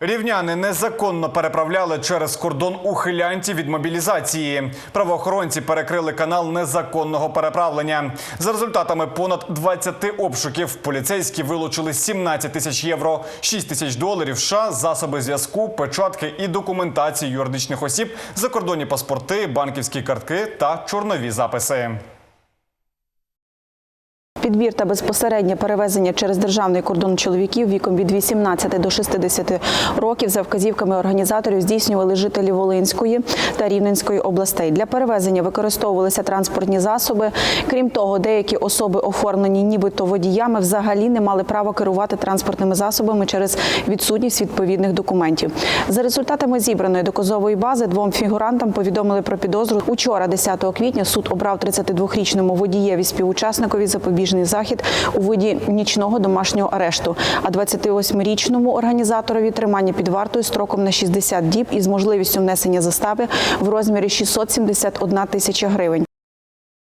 Рівняни незаконно переправляли через кордон ухилянтів від мобілізації. Правоохоронці перекрили канал незаконного переправлення. За результатами понад 20 обшуків поліцейські вилучили 17 тисяч євро, 6 тисяч доларів США, засоби зв'язку, печатки і документації юридичних осіб, закордонні паспорти, банківські картки та чорнові записи. Підбір та безпосереднє перевезення через державний кордон чоловіків віком від 18 до 60 років за вказівками організаторів здійснювали жителі Волинської та Рівненської областей. Для перевезення використовувалися транспортні засоби. Крім того, деякі особи, оформлені нібито водіями, взагалі не мали права керувати транспортними засобами через відсутність відповідних документів. За результатами зібраної доказової бази двом фігурантам повідомили про підозру. Учора, 10 квітня, суд обрав 32-річному водієві співучасникові запобіжний захід у виді нічного домашнього арешту, а 28-річному організаторові тримання під вартою строком на 60 діб із можливістю внесення застави в розмірі 671 тисяча гривень.